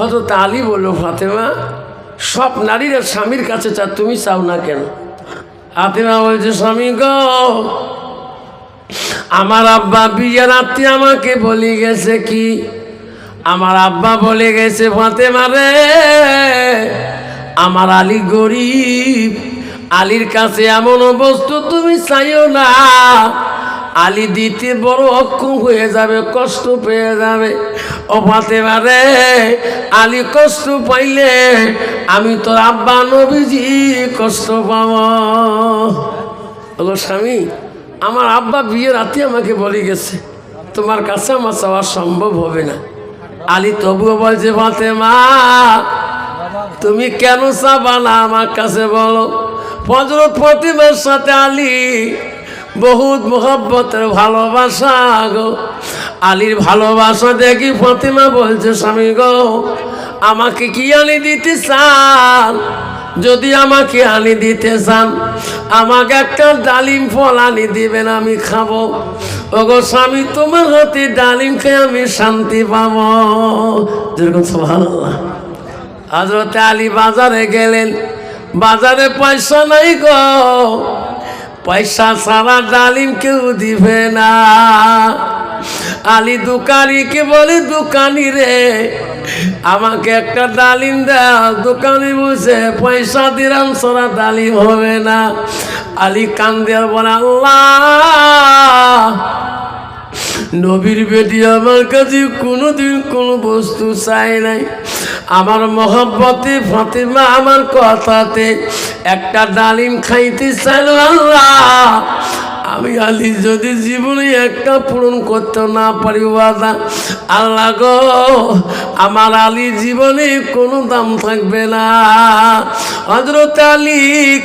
হজরত আলী বলল, ফাতেমা, সব নারীরা স্বামীর কাছে চা তুমি চাও না কেন? ফাতেমা বলছে, স্বামী গো, আমার আব্বা বিয়ে রাত্রি আমাকে বলে গেছে কি? আমার আব্বা বলে গেছে, ফাতেমা রে, আমার আলী গরিব, আলীর কাছে এমন বস্তু তুমি চাইও না। আলী দিতে বড় অক্ষম হয়ে যাবে, কষ্ট পেয়ে যাবে। ও ফাতেমা রে, আলী কষ্ট পাইলে আমি তোর আব্বা নবীজি কষ্ট পাব। বলো স্বামী, আমার আব্বা বিয়ের রাতে আমাকে বলে গেছে, তোমার কাছে আমার চাওয়া সম্ভব হবে না। আলী তবুও বলছে ফাতে মা তুমি কেন চাবা না আমার কাছে বলো? ফজরত ফতিমের সাথে আলী বহুত মোহব্বতের ভালোবাসা গো। আলীর ভালোবাসা দেখি ফতিমা বলছে, স্বামী গো, আমাকে কি আনি দিতে চান? যদি আমাকে আনি দিতে চান, আমাকে একটা ডালিম ফল আনি দিবেন, আমি খাব। ওগো স্বামী, তোমার হাতে ডালিম খেয়ে আমি শান্তি পাব। যেরকম ভালো হজরত আলী বাজারে গেলেন। বাজারে পয়সা নাই গো। পয়সা সারা ডালিম কেউ দিবে না। আলী দোকানিকে বলি, দোকানি রে, আমাকে একটা ডালিম দাও। দোকানে বসে পয়সা দিলাম সারা ডালিম হবে না। আলি কান্দে বলে, আল্লাহ নবীর বেটি আমার কাছে কোনোদিন কোনো বস্তু চাই নাই। আমার মহব্বতে ফাতেমা আমার কথাতে একটা ডালিম খাইতে চাইল, আল্লাহ। আমি আলী যদি জীবনে একটা পূরণ করতে না পারি বাদা আল্লাহ গো, আমার আলী জীবনে কোনো দাম থাকবে না। হজরত আলী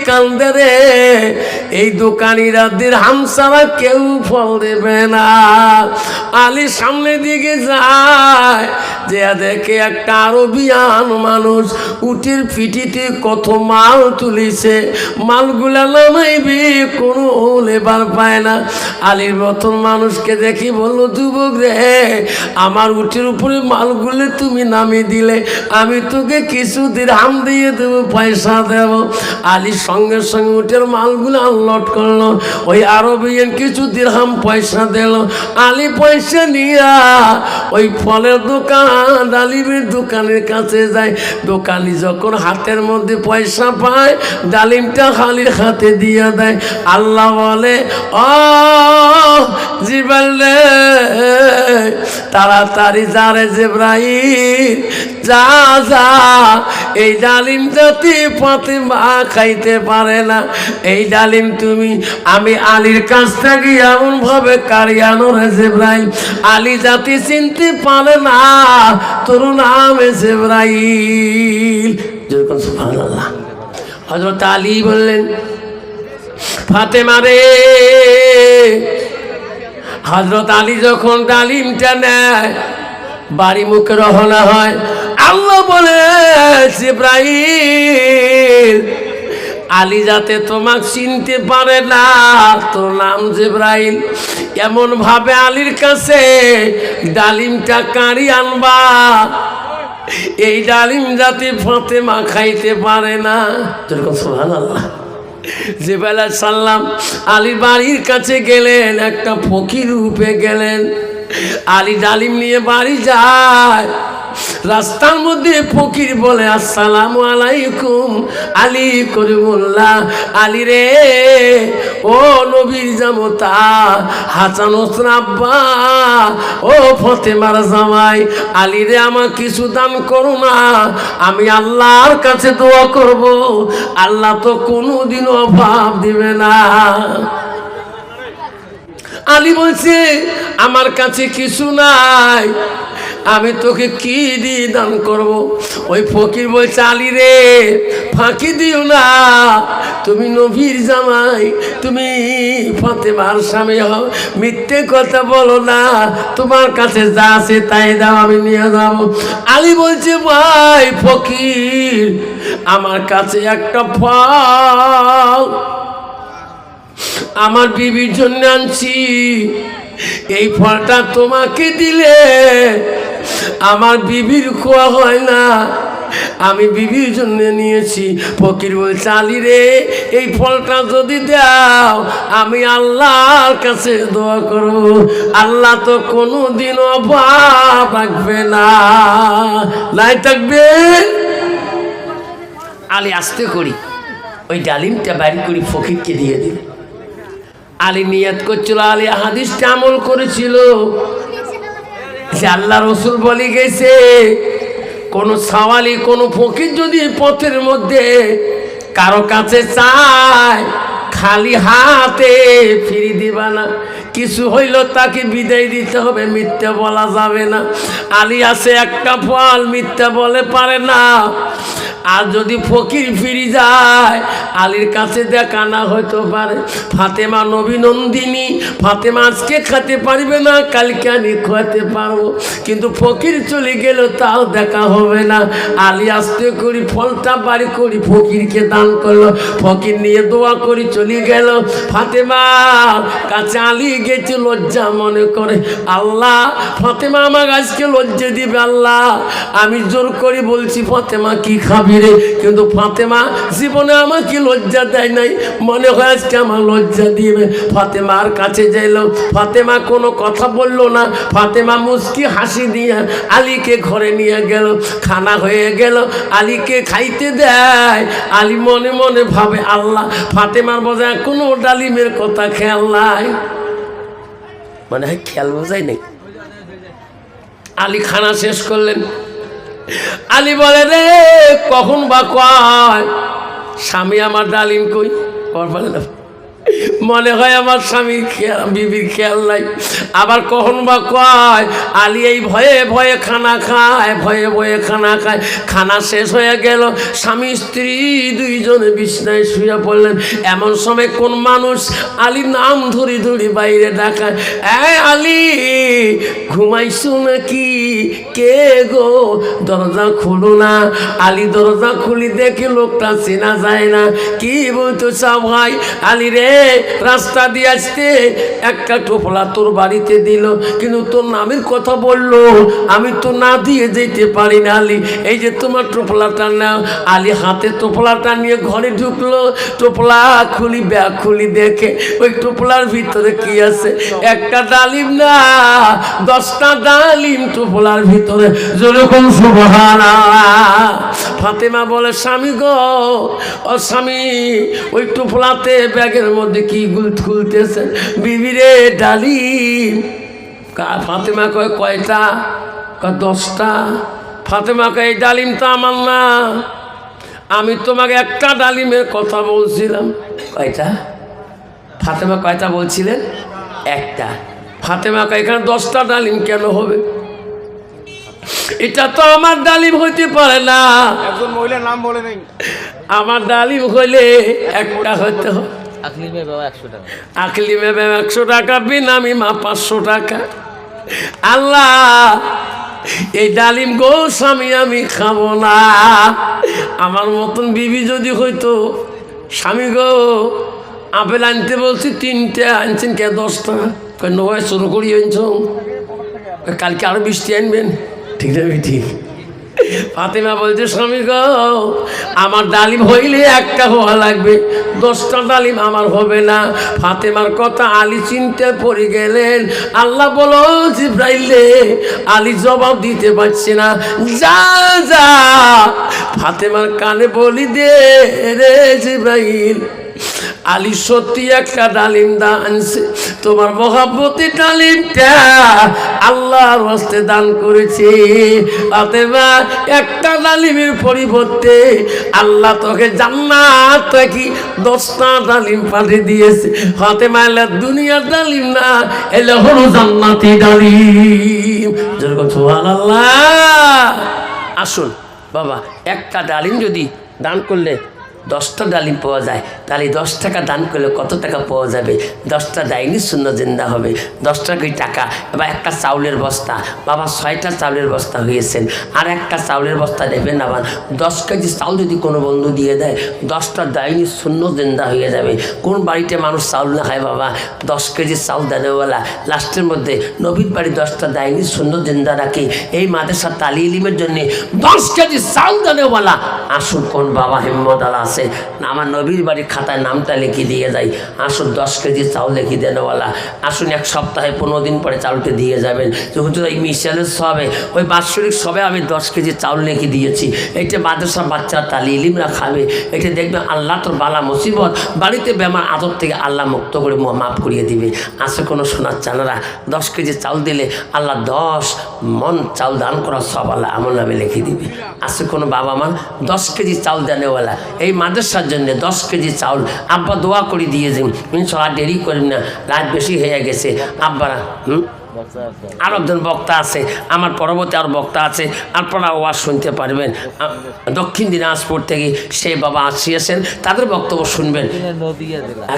কান্দে রে, এই দোকানিরা দিরহাম ছাড়া কেউ ফল দেবে না। আলী সামনে দিকে যায় যে দেখে একটা আরবিয়ান মানুষ উটির পিঠিতে কত মাল তুলিছে। মালগুলা নামাইবে কোনো লেবার পায় না। আলীর মতন মানুষকে দেখি বলল, যুবক রে, আমার উটির উপরে মালগুলো তুমি নামিয়ে দিলে, আমি তোকে কিছু দিরহাম দিয়ে দেবো, পয়সা দেব। আলীর সঙ্গে সঙ্গে উটের মালগুলো আনলোড করল, ওই আরবিয়ান কিছু দিরহাম পয়সা দিল। আলী পয়সা নিয়া ওই ফলের দোকান ডালিমের দোকানের কাছে যায়। দোকানি যখন হাতের মধ্যে পয়সা পায়, ডালিমটা খালির হাতে দিয়ে দেয়। আল্লাহ বলে জীবন রে। তাড়াতাড়ি যারে জেব্রাহিম যা যা। এই ডালিম জাতি ফাতেমা খাইতে পারে না, এই ডালিম তুমি, আমি আলীর কাছ থেকে এমন ভাবে কারিয়ানো রে জেব্রাহিম আলী জাতি চিনতে পারে না, তোর নাম জেব্রাহিল যেরকম সুবহানাল্লাহ। হযরত আলী বললেন ফাতেমা রে। হজরত আলী যখন ডালিমটা নেয়, বাড়ি মুখে রহনা হয়, আল্লাহ বলে জিব্রাহিম আলী যাতে তোমাক চিনতে পারে না, তোর নাম জিব্রাহিম এমন ভাবে আলীর কাছে ডালিমটা কারি আনবা। এই ডালিম যাতে ফাতেমা খাইতে পারে না। যেরকম সোহান আল্লাহ জেবেলা সাল্লাম আলী বাড়ির কাছে গেলেন একটা ফকির রূপে গেলেন। আলী ডালিম নিয়ে বাড়ি যায়। রাস্তার মধ্যে ফকির বলে, আসসালামু আলাইকুম। আলী করিমুল্লাহ আলী রে, ও নবীর জামতা, হাসান আব্বা, ও ফতেমার জামাই, আলী রে, আমার কিছু দান করো না। আমি আল্লাহর কাছে দোয়া করব। আল্লাহ তো কোনোদিন অভাব দিবে না। আলী বলছে, আমার কাছে কিছু নাই, আমি তোকে কি দিয়ে দান করব? ওই ফকির বলছে, আলী রে, ফাঁকি দিও না। তুমি নবীর জামাই, তুমি ফতেমার স্বামী হও। মিথ্যে কথা বলো না, তোমার কাছে যা আছে তাই দাও, আমি নিয়ে যাব। আলী বলছে, ভাই ফকির, আমার কাছে একটা ফল। আমার বিবির জন্য আনছি। এই ফলটা তোমাকে দিলে আমার বিবির খোয়া হয় না। আমি বিবির জন্য নিয়েছি। ফকির বলছে, আলী রে, এই ফলটা যদি দাও, আমি আল্লাহর কাছে দোয়া করব। আল্লাহ তো কোনো দিন অভাব রাখবে না। নাই থাকবে? আলী আসতে করি। ওই ডালিমটা বাড়ি করি, ফকিরকে দিয়ে দিল আলী নিয়াত করছিল, আলী হাদিসটা আমল করেছিল। যে আল্লাহ রসুল বলি গেছে, কোনো সাওয়ালি, কোনো ফকির যদি পথের মধ্যে কারও কাছে চায়, খালি হাতে ফিরি দিবা না। কিছু হইল তাকে বিদায় দিতে হবে, মিথ্যা বলা যাবে না। আলী আছে একটা ফল, মিথ্যা বলে পারে না। আর যদি ফকির ফিরি যায়, আলীর কাছে দেখা না হইতে পারে। ফাতেমা নবীনন্দিনী ফাতেমা আজকে খেতে পারবে না, কালকে আমি খাওয়াতে পারব। কিন্তু ফকির চলে গেল, তাও দেখা হবে না। আলী আসতে করি ফলটা বাড়ি করি ফকিরকে দান করল। ফকির নিয়ে দোয়া করি চলে গেল। ফাতেমা, কাছে আলী গেছে, লজ্জা মনে করে। আল্লাহ, ফাতেমা আমার আজকে লজ্জা দিবে, আল্লাহ। আমি জোর করে বলছি, ফাতেমা কি খাবি রে? কিন্তু ফাতেমা জীবনে আমাকে লজ্জা দেয় নাই। মনে হয় আজকে আমার লজ্জা দিবে। ফাতেমার কাছে যাইল। ফাতেমা কোনো কথা বলল না। ফাতেমা মুস্কি হাসি দিয়ে আলীকে ঘরে নিয়ে গেল। খানা হয়ে গেল। আলীকে খাইতে দেয়। আলী মনে মনে ভাবে, আল্লাহ, ফাতেমার বোঝায় কোনো ডালিমের কথা খেয়াল নাই। মানে হয় খেয়াল বোঝাই নাই। আলী খানা শেষ করলেন। আলী বলে, রে, কখন বা কয়? স্বামী আমার ডালিম কই? কর বলে, না মনে হয় আমার স্বামীর খেয়াল, বিবির খেয়াল নাই। আবার কখন বা কয়, আলি এই ভয়ে ভয়ে খানা খায়, ভয়ে ভয়ে খানা খায়। খানা শেষ হয়ে গেল, স্বামী, স্ত্রী দুইজনে বিছনায় শুয়ে পড়লেন। এমন সময় কোন মানুষ আলী নাম ধরি ধরি বাইরে ডাকায়, এ আলী ঘুমাইছো নাকি? কে গো? দরজা খুলো না। আলী দরজা খুলি দেখে লোকটা চেনা যায় না। কি বলতো চা ভাই? আলী রে, রাস্তা দিয়ে আসতে একটা টোপলা তোর বাড়িতে দিল, কিন্তু তোর নামের কথা বলল। আমি তো না দিয়ে যেতে পারি না, আলী। এই যে তোমার টোপলাটা নাও। আলী হাতে টোপলাটা নিয়ে ঘরে ঢুকলো। টোপলা খুলি ব্যাগ খুলি দেখে, ওই টোপলার ভিতরে কি আছে? একটা ডালিম না দশটা ডালিম টোপলার ভিতরে যেরকম সুবহানা ফাতেমা বলে, স্বামী গো, ও স্বামী, ওই টোপলাতে ব্যাগের মধ্যে কি গুল- খুলতেছে? বিবিরে ডালিম। ফাতেমা কয়, কয়টা? কয় দশটা। ফাতেমা কয়, এই ডালিম তো আমার না। আমি তোমাকে একটা ডালিমের কথা বলছিলাম। কয়টা? ফাতেমা কয়টা বলছিলেন? একটা। ফাতেমা কয় এখানে দশটা ডালিম কেন হবে? এটা তো আমার ডালিম হইতে পারে না। একজন মহিলার নাম বলে নেই। আমার ডালিম হইলে একটা হইতে হবে। আকলিল একশো টাকা। আকলি একশো টাকা বিনামি মা পাঁচশো টাকা। আল্লাহ এই ডালিম গো স্বামী আমি খাব না। আমার মতন বিবি যদি হইতো স্বামী গো আপেল আনতে বলছি তিনটে আনছেন কে দশটা? নয়, শুরু করি আনছ? কালকে আরও বৃষ্টি আনবেন। ঠিক না ঠিক। ফাতেমা বলছে, স্বামী গো, আমার ডালিম হইলে একটা হওয়া লাগবে। দশটা ডালিম আমার হবে না। ফাতেমার কথা আলী চিনতে পড়ে গেলেন। আল্লাহ বলো, জিব্রাইলে আলী জবাব দিতে পারছে না। যা যা। ফাতেমার কানে বলি, দে রে জিব্রাইল। আলী সত্যি একটা ডালিম দান আনছে। তোমার মহাব্বতী ডালিমটা আল্লাহর হস্তে দান করেছে। অতএবা একটা ডালিমের পরিবর্তে আল্লাহ তোকে জান্নাত থেকে দশটা ডালিম পাঠিয়ে দিয়েছে। হাতে মাইলে দুনিয়ার ডালিম না, এলে হলো জান্নাতি ডালিম। সোহান আল্লাহ আসুন, বাবা, একটা ডালিম যদি দান করলে দশটা ডালিম পাওয়া যায়, তাহলে দশ টাকা দান করলে কত টাকা পাওয়া যাবে? দশটা ডাইনি শূন্য জিন্দা হবে। দশ টাকাই টাকা? বা একটা চাউলের বস্তা। বাবা, ছয়টা চাউলের বস্তা হয়েছেন। আর একটা চাউলের বস্তা দেবেন আবার। দশ কেজি চাউল যদি কোনো বন্ধু দিয়ে দেয়, দশটা ডাইনি শূন্য জিন্দা হয়ে যাবে। কোন বাড়িতে মানুষ চাউল না খায় বাবা? দশ কেজি চাউল দেনেওয়ালা। লাস্টের মধ্যে নবীর বাড়ি দশটা ডাইনি শূন্য জিন্দা রাখে। এই মাদ্রাসা তালি ইলিমের জন্য দশ কেজি চাউল দেনেওয়ালা। আসুন কোন বাবা হিম্মত আলা আছে। আমার নবীর বাড়ির খাতায় নামটা লিখে দিয়ে যাই। আসুন দশ কেজি চাউল লিখে দেনেওয়ালা আসুন এক সপ্তাহে পনেরো দিন পরে চাউলটা দিয়ে যাবেন। যেহেতু এই মিশালের সবে, ওই বাৎসরিক সবে আমি দশ কেজি চাউল লিখে দিয়েছি। এইটা মাদ্রাসা বাচ্চা তালি ইলিমরা খাবে। এটা দেখবে আল্লাহ তোর বালা মুসিবত। বাড়িতে বেমার আদর থেকে আল্লাহ মুক্ত করে মাফ করিয়ে দিবে। আসে কোনো সোনার চানারা? দশ কেজি চাউল দিলে আল্লাহ দশ মন চাল দান করা, সব আল্লাহ আমার নামে লিখে দিবে। আছে কোনো বাবা মা, দশ কেজি চাল দেনেওয়ালা এই মাদ্রাসার জন্য দশ কেজি চাউল। আব্বা দোয়া করে দিয়ে দিন। ইনশাল্লাহ দেরি করেন না, রাত বেশি হয়ে গেছে। আব্বারা, হুম? আর একজন বক্তা আছে আমার পরবর্তী আর বক্তা আছে আপনারা ওয়াজ শুনতে পারবেন। দক্ষিণ দিনাজপুর থেকে সে বাবা আসিয়েছেন তাদের বক্তব্য শুনবেন।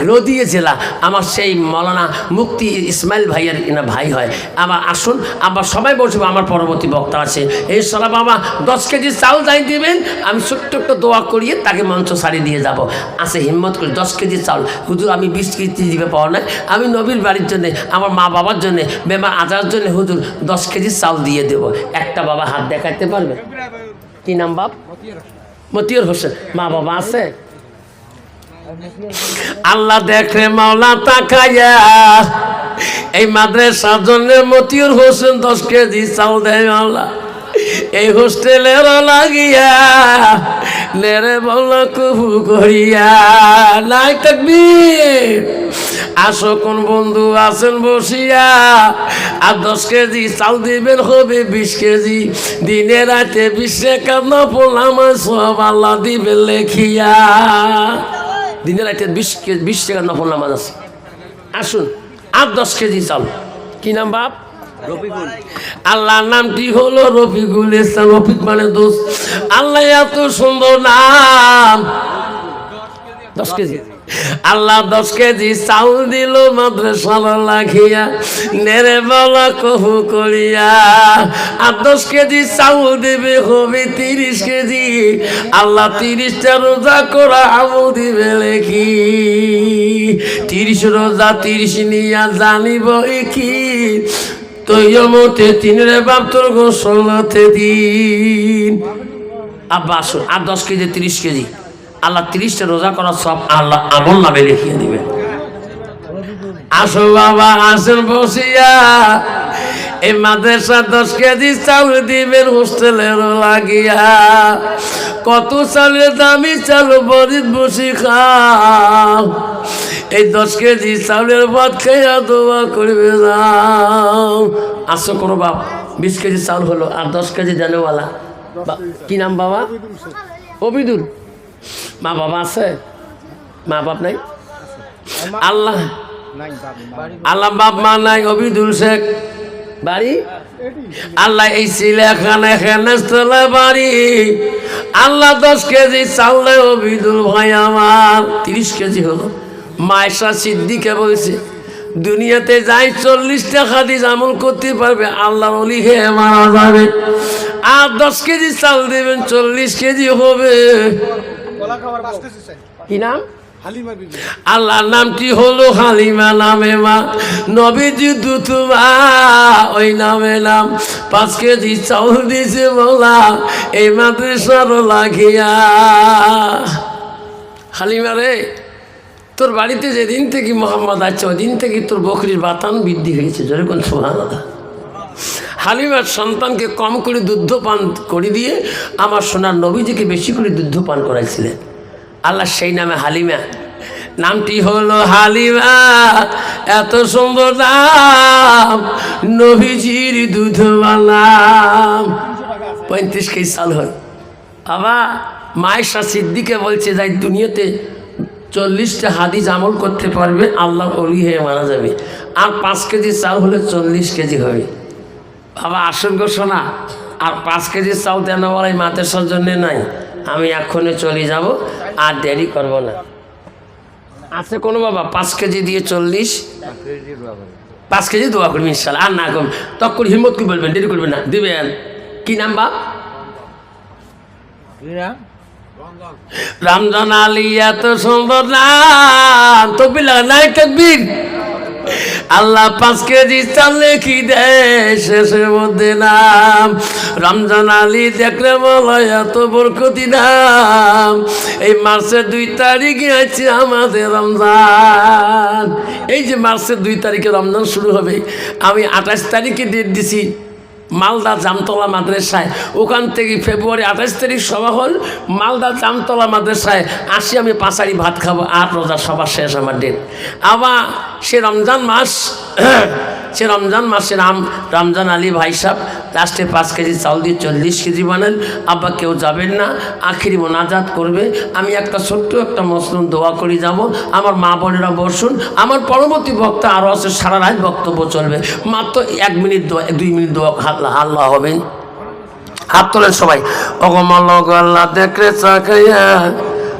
নদিয়া জেলা। আমার সেই মৌলানা মুক্তি ইসমাইল ভাইয়ের এনা ভাই হয়। আমার আসুন আবার সবাই বসবো আমার পরবর্তী বক্তা আছে। এই সালা বাবা দশ কেজি চাউল যাই দিবেন আমি ছোট্ট একটা দোয়া করিয়ে তাকে মঞ্চ সারি দিয়ে যাব। আছে হিম্মত করে দশ কেজি চাউল। হুজুর আমি বিশ কেজি দিবে পাওয়া নাই। আমি নবীর বাড়ির জন্যে আমার মা বাবার জন্যে বেমার আজার জন্য হুজুর দশ কেজি চাউল দিয়ে দেব। একটা বাবা হাত দেখাতে পারবে? কি নাম বাপ? মতিউর হোসেন। মা বাবা আছে? আল্লাহ দেখে মাওলা তাকাইয়া। এই মাদ্রাসার জন্য মতিউর হোসেন দশ কেজি চাল দেয় আল্লাহ এই হোস্টেলের লাগিয়া নেরে বল কবু করিয়া। নাই তাকবীর। আসো কোন বন্ধু আছেন বসিয়া? আর দশ কেজি চাল দিবেন হবে বিশ কেজি। দিনে রাতে বিশ টাকা নপলাম সব আল্লাহ দিবেন লেখিয়া। দিনে রাতে বিশ কেজি বিশ টাকা নফল নামাজ আছে। আসুন আর দশ কেজি চাল। কি নাম বাপ? রফিকুল। আল্লাহর নামটি হলো রফিকুল ইসলাম রফিক মানে দোষ আল্লাহ এত সুন্দর নাম। দশ কেজি। আল্লাহ দশ কেজি চাউল দিল মাদ্রাসার লাখিয়া নেরে বলা কহু করিয়া, আর দশ কেজি চাউল দেবে হবে তিরিশ কেজি। আল্লাহ তিরিশটা রোজা করা আমল দিবে লেখি। তিরিশ রোজা তিরিশ নিয়া জানিব কি তৈয়মতে তিনরে বাপ তোর গোসলতে দিন। আর দশ কেজি, তিরিশ কেজি। আল্লাহ তিরিশটা রোজা করা সব আল্লাহ আমল নামে লিখিয়ে দিবেন আসো বাবা আসেন বসিয়া। এই মাদ্রাসা দশ কেজি চাউল দিবেন হোস্টেলের লাগিয়া। কত চালের দামি চাল বরিদ বসি খাও। এই দশ কেজি চাউলের ভাত খেয়া দোয়া করবে যাও। আসো করো বাপ বিশ কেজি চাউল হলো আর দশ কেজি জানেওয়ালা কি নাম বাবা? অবিদুল। মা বাবা আছে? মা বাপ নাই? আল্লাহ। আল্লাহ বাপ, মা নাই অবিদুল শেখ। বাড়ি? আল্লাহ এই সিলেখানে বাড়ি। আল্লাহ দশ কেজি চাউলে অবিদুল ভাই আমার। তিরিশ কেজি হলো। মায়েশা সিদ্দিকে বলছে, দুনিয়াতে যাই চল্লিশটা খাদিস আমল করতে পারবে, আল্লাহ অলি হে মারা যাবে। আর দশ কেজি চাল দেবেন, চল্লিশ কেজি হবে। কি নাম? আল্লাহর নামটি হলো হালিমা নামে মা। নবীজি দুতুমা ওই নামে নাম। পাঁচ কেজি চাউল দিছে বলা এই মাদ্রাসার লাগিয়া। হালিমা রে তোর বাড়িতে যেদিন থেকে মোহাম্মদ আছে ওই দিন থেকে তোর বকরির বাতান বৃদ্ধি হয়েছে যেরকম সোহান হালিমার সন্তানকে কম করে দুগ্ধ পান করে দিয়ে আমার সোনার নবীজিকে বেশি করে দুগ্ধ পান করাইছিলেন। আল্লাহ সেই নামে হালিমা। নামটি হলো হালিমা। এত সুন্দর নাম। নবীজির দুধ বানাম পঁয়ত্রিশ কেজি সাল হল বাবা, মায়েশা সিদ্দিকে বলছে, যাই দুনিয়াতে চল্লিশটা হাদিস আমল করতে পারবে, আল্লাহ অলি হয়ে মারা যাবে। আর পাঁচ কেজি চাল হলে চল্লিশ কেজি হবে। বাবা আসন গো শোনা আর পাঁচ কেজি চাল দেন বলাই মাতের জন্যে নাই আমি এক্ষণে চলে যাব আর দেরি করব না। আছে কোনো বাবা? পাঁচ কেজি দিয়ে চল্লিশ। পাঁচ কেজি দোয়া করবেন ইনশাল্লাহ। আর না করবেন তখন হিম্মত কি বলবেন দেরি করবেন না। দিবেন। কি নাম বাপ? রমজান আলী এত সুন্দর না তো বিলা নাই তকবীর। আল্লাহ পাঁচ কেজি চাল কি দেয়, শেষের মধ্যে নাম। রমজান আলী দেখলে বলো, এত বরকতি নাম। এই মার্চের দুই তারিখে আছে আমাদের রমজান। এই যে মার্চের দুই তারিখে রমজান শুরু হবে, আমি আঠাশ তারিখে ডেট দিছি মালদা জামতলা মাদ্রাসায়। ওখান থেকে ফেব্রুয়ারি আঠাশ তারিখ সভা হল, মালদা জামতলা মাদ্রাসায়। আসি আমি পাঁচারি ভাত খাব আট রোজা সভা শেষ আমার ডেট আবার সে রমজান মাস, সে রমজান মাসে রাম, রমজান আলী ভাই সাহেব লাস্টে পাঁচ কেজি চাউল দিয়ে চল্লিশ কেজি বানান। আব্বা কেউ যাবেন না, আখিরি মোনাজাত করবে। আমি একটা ছোট্ট একটা মসলুম দোয়া করে, যাব। আমার মা বোনেরা বসুন। আমার পরবর্তী বক্তা আরও আছে, সারা রাত বক্তব্য চলবে। মাত্র এক মিনিট দোয়া, দুই মিনিট দোয়া হাল্লা হবে। হাত তোলেন সবাই। অগমল দেখলে চাকাইয়া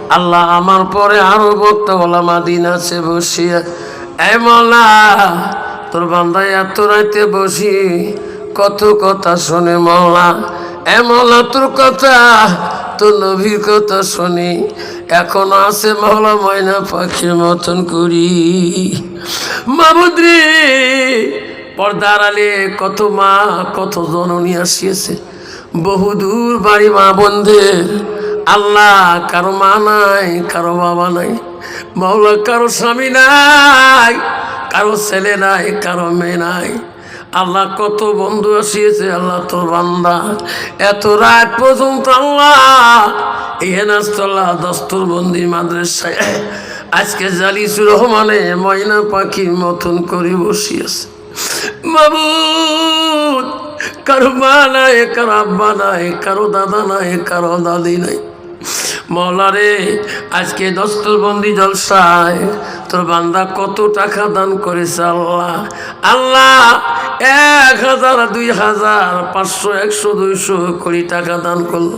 আল্লাহ আমার পরে আরও বক্তা বলা মাদিন আছে বসিয়া। মলা, তোর বান্দায় এত রাইতে বসি, কত কথা শোনে মলা। এ মলা, তোর কথা, তোর নবীর কথা শুনি। এখন আছে মহলা ময়না পাখির মতন করি মামুদ্রি, পর্দার আলে কত মা, কত জননী আসিয়েছে। বহুদূর বাড়ি মা বন্ধের আল্লাহ কারও মা নাই, কারও বাবা নাই। মাওলা, কারও স্বামী নাই, কারও ছেলে নাই, কারও মেয়ে নাই। আল্লাহ কত বন্ধু আসিয়েছে, আল্লাহ তোর বান্দা। এত রাত পর্যন্ত আল্লাহ এই হেনাস্তল্লাহ দস্তরবন্দি মাদ্রাসায়, আজকে জালিসুর রহমানে ময়না পাখির মতন করে বসিয়েছে। মাবুদ কারও মা নাই, কারও আব্বা নাই, কারও দাদা নাই, কারও দাদি নাই। মৌলারে আজকে দস্তরবন্দি জলসায় তোর বান্দা কত টাকা দান করেছে আল্লাহ? আল্লাহ, এক হাজার, দুই হাজার, পাঁচশো, একশো, দুইশো কোটি টাকা দান করল।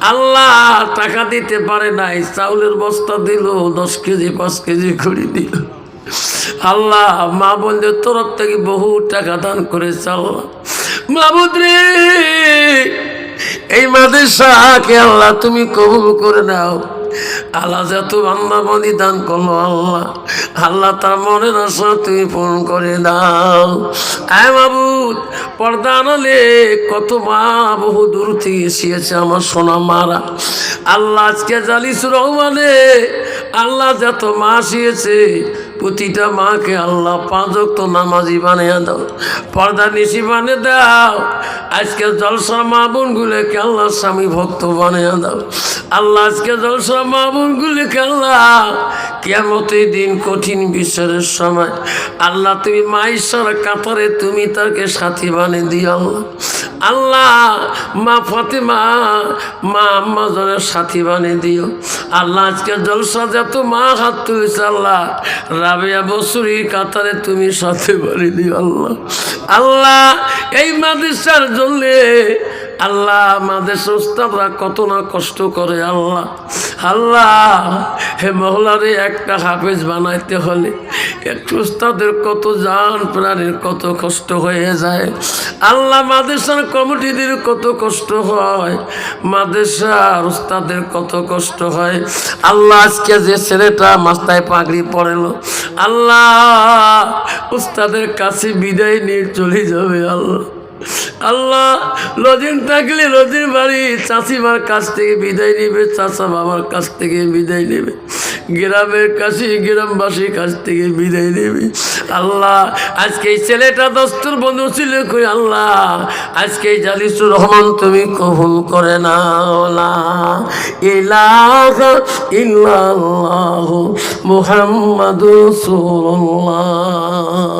আল্লাহ, টাকা দিতে পারে নাই, চাউলের বস্তা দিল, দশ কেজি, পাঁচ কেজি করে দিল। আল্লাহ, মা বোনদের তরফ থেকে বহু টাকা দান করেছে আল্লাহ। মাবুদ রে এই মাদ্রাসাকে আল্লাহ তুমি কবুল করে নাও। আল্লাহ যত বান্দা বনি দান করল আল্লাহ আল্লাহ তার মনের আশা তুমি পূরণ করে দাও আয় মাবুদ, পর্দা আনালে কত মা বহু দূর থেকে এসিয়েছে আমার সোনা মারা। আল্লাহ আজকে জালিস রহমানে আল্লাহ যত মা আসিয়েছে প্রতিটা মাকে আল্লাহ পাঁচক তো নামাজি বানিয়ে দাও, পর্দা নিশি বানিয়ে দাও, আজকে জলসা মা বোনগুলোকে আল্লাহ স্বামী ভক্ত বানিয়ে দাও। আল্লাহ আজকে জলসা মা বোনগুলোকে আল্লাহ কেমতে দিন কঠিন বিচারের সময়, আল্লাহ তুমি মা ঈশ্বর কাতারে তুমি তাকে সাথী বানিয়ে দিও। আল্লাহ আল্লাহ, মা ফতেমা, মা আম্মা জনের সাথী বানিয়ে দিও। আল্লাহ আজকে জলসা যত মা হাত তুলেছে আল্লাহ। রাবিয়া বসুরি কাতারে তুমি সাথে বানিয়ে দিও আল্লাহ। আল্লাহ, এই মাদ্রাসার জন্যে আল্লাহ আমাদের উস্তাদরা কত না কষ্ট করে, আল্লাহ। আল্লাহ, হে মহলারে একটা হাফেজ বানাইতে হলে একটু কত জান, প্রাণীর কত কষ্ট হয়ে যায়। আল্লাহ মাদেশার কমিটিদের কত কষ্ট হয় মাদেশার উস্তাদের কত কষ্ট হয়। আল্লাহ আজকে যে ছেলেটা মাস্তায় পাগড়ি পড়েলো আল্লাহ, উস্তাদের কাছে বিদায় নিয়ে চলে যাবে, আল্লাহ। আল্লাহ লজিন থাকলে লজিন বাড়ি চাষিমার কাছ থেকে বিদায় নেবে চাষা বাবার কাছ থেকে বিদায় নেবে, গ্রামের কাছে, গ্রামবাসীর কাছ থেকে বিদায় নেবে। আল্লাহ, আজকে এই ছেলেটা দস্তুর বন্ধু ছিল কই? আল্লাহ, আজকে এই জালিসুর রহমান তুমি কবুল করে না। ইলাহা ইল্লাল্লাহু মুহাম্মাদুর